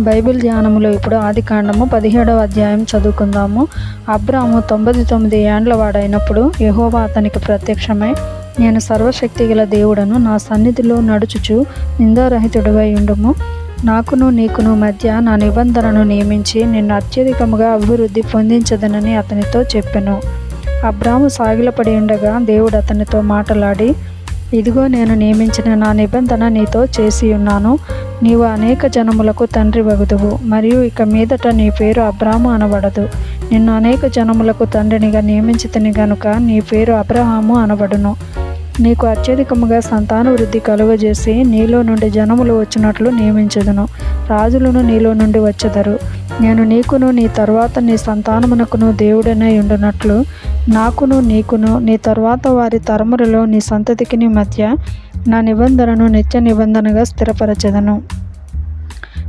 Bible ధ్యానములో ఇప్పుడు ఆది కాండము పదిహేడవ అధ్యాయం చదువుకుందాము. అబ్రాము తొంభై తొమ్మిది ఏండ్ల వాడైనప్పుడు యహోవా అతనికి ప్రత్యక్షమై నేను సర్వశక్తి గల దేవుడను నా సన్నిధిలో నడుచుచు నిందారహితుడివై ఉండుము. నాకును నీకును మధ్య నా నిబంధనను నియమించి నిన్ను అత్యధికముగా అభివృద్ధి పొందించదనని అతనితో చెప్పెను. అబ్రాము సాగిలపడి ఉండగా దేవుడు అతనితో మాటలాడి ఇదిగో నేను నియమించిన నా నిబంధన నీతో చేసి ఉన్నాను. నీవు అనేక జనములకు తండ్రి వగుదువు మరియు ఇక మీదట నీ పేరు అబ్రాహము అనబడదు. నిన్ను అనేక జనములకు తండ్రినిగా నియమించితిని గనుక నీ పేరు అబ్రహాము అనబడును. నీకు అత్యధికముగా సంతాన వృద్ధి కలుగజేసి నీలో నుండి జనములు వచ్చినట్లు నియమించదును. రాజులను నీలో నుండి వచ్చెదరు. నేను నీకును నీ తర్వాత నీ సంతానమునకును దేవుడనై ఉండునట్లు నాకును నీకును నీ తర్వాత వారి తరములలో నీ సంతతికి మధ్య నా నిబంధనను నిత్య నిబంధనగా స్థిరపరచెదను.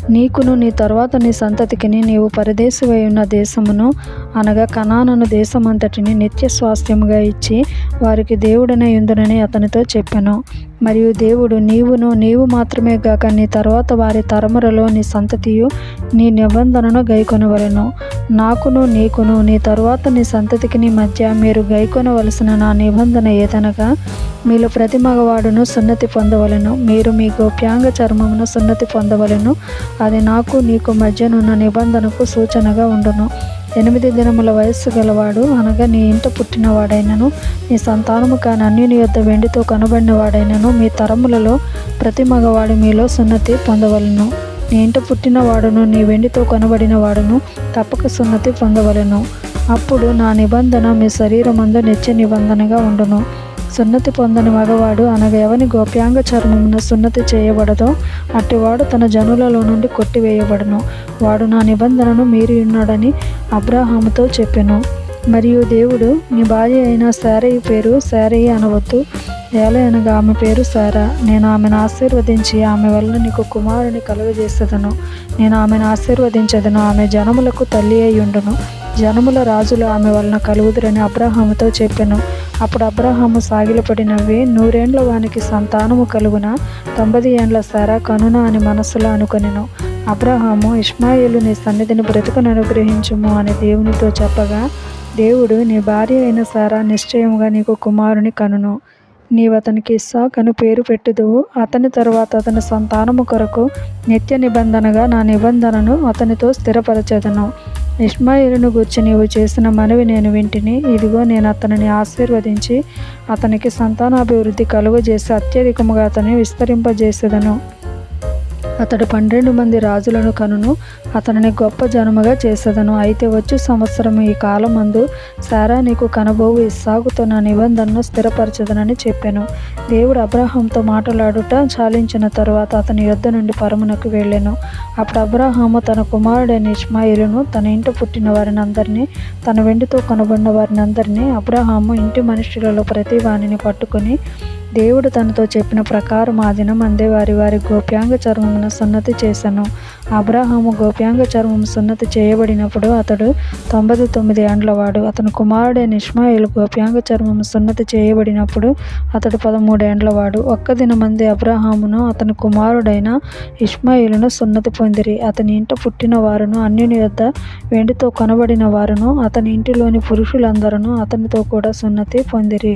నీకును నీ తర్వాత నీ సంతతికిని నీవు పరదేశివై ఉన్న దేశమును అనగా కణానను దేశమంతటిని నిత్య స్వాస్థ్యముగా ఇచ్చి వారికి దేవుడనే ఇందునని అతనితో చెప్పాను. మరియు దేవుడు నీవును నీవు మాత్రమే గాక నీ తర్వాత వారి తరములలో నీ సంతతియు నీ నిబంధనను గైకొనవలెను. నాకును నీకును నీ తరువాత నీ సంతతికి నీ మధ్య మీరు గైకొనవలసిన నా నిబంధన ఏదనగా మీలో ప్రతి మగవాడును సున్నతి పొందవలెను. మీరు మీ గోప్యాంగ చర్మమును సున్నతి పొందవలెను. అది నాకు నీకు మధ్యనున్న నిబంధనకు సూచనగా ఉండును. ఎనిమిది దినముల వయస్సు గలవాడు అనగా నీ ఇంట పుట్టినవాడైనను నీ సంతానము కాని అన్యుని యొద్ద వెండితో కనబడిన వాడైనను మీ తరములలో ప్రతి మగవాడు మీలో సున్నతి పొందవలను. నీ ఇంట పుట్టినవాడును నీ వెండితో కొనబడిన వాడును తప్పక సున్నతి పొందవలెను. అప్పుడు నా నిబంధన మీ శరీరమందు నిత్య నిబంధనగా ఉండును. సున్నతి పొందని మగవాడు అనగా ఎవని గోప్యాంగ చర్మమున సున్నతి చేయబడదో అట్టివాడు తన జనులలో నుండి కొట్టివేయబడును. వాడు నా నిబంధనను మీరి ఉన్నాడని అబ్రాహాముతో చెప్పెను. మరియు దేవుడు నీ భార్య అయిన శారయ్య పేరు శారయ్య అనవద్దు. ఏల అనగా ఆమె పేరు సారా నేను ఆమెను ఆశీర్వదించి ఆమె వల్ల నీకు కుమారుని కలుగజేసేదను. నేను ఆమెను ఆశీర్వదించదను. ఆమె జనములకు తల్లి అయి ఉండును జనముల రాజులు ఆమె వలన కలుగుదురని అబ్రహాముతో చెప్పాను. అప్పుడు అబ్రహాము సాగిలపడి నవ్వి నూరేండ్ల వానికి సంతానము కలుగున తొంభది ఏండ్ల సారా కనున అని మనస్సులో అనుకొనెను. అబ్రహాము ఇష్మాయిలు నీ సన్నిధిని బ్రతుకును అనుగ్రహించుము అని దేవునితో చెప్పగా దేవుడు నీ భార్య అయిన సారా నిశ్చయముగా నీకు కుమారుని కనును. నీవు అతనికి ఇస్సాక్ అని పేరు పెట్టుదువు. అతని తరువాత అతని సంతానము కొరకు నిత్య నిబంధనగా నా నిబంధనను అతనితో స్థిరపరచెదను. ఇష్మాయిలును గుర్చి నీవు చేసిన మనవి నేను వింటిని. ఇదిగో నేను అతనిని ఆశీర్వదించి అతనికి సంతానాభివృద్ధి కలుగజేసి అత్యధికముగా అతన్ని విస్తరింపజేసేదను. అతడు పన్నెండు మంది రాజులను కనును. అతనిని గొప్ప జనముగా చేసేదను. అయితే వచ్చు సంవత్సరం ఈ కాలమందు సారా నీకు కనబోవు. ఇస్సాగుతో నా నిబంధనను స్థిరపరచదనని చెప్పాను. దేవుడు అబ్రాహాంతో మాట్లాడుట చాలించిన తరువాత అతని యొద్ద నుండి పరమునకు వెళ్ళాను. అప్పుడు అబ్రాహాము తన కుమారుడైన ఇష్మాయిలును తన ఇంట పుట్టిన వారిని అందరినీ తన వెండితో కనబడిన వారిని అందరినీ అబ్రాహాము ఇంటి మనుషులలో ప్రతి వాణిని పట్టుకొని దేవుడు తనతో చెప్పిన ప్రకారం ఆ దినం అందే వారి వారి గోప్యాంగ చర్మమును సున్నతి చేశాను అబ్రహాము గోప్యాంగ చర్మం సున్నతి చేయబడినప్పుడు అతడు తొంభై తొమ్మిది ఏండ్లవాడు అతని కుమారుడైన ఇష్మాయిల్ గోప్యాంగ చర్మము సున్నతి చేయబడినప్పుడు అతడు పదమూడు ఏండ్లవాడు ఒక్క దినమంది అబ్రహామును అతని కుమారుడైన ఇష్మాయిలును సున్నతి పొందిరి. అతని ఇంట పుట్టిన వారును అన్యుని యొద్ద వెండితో కొనబడిన వారును అతని ఇంటిలోని పురుషులందరూ అతనితో కూడా సున్నతి పొందిరి.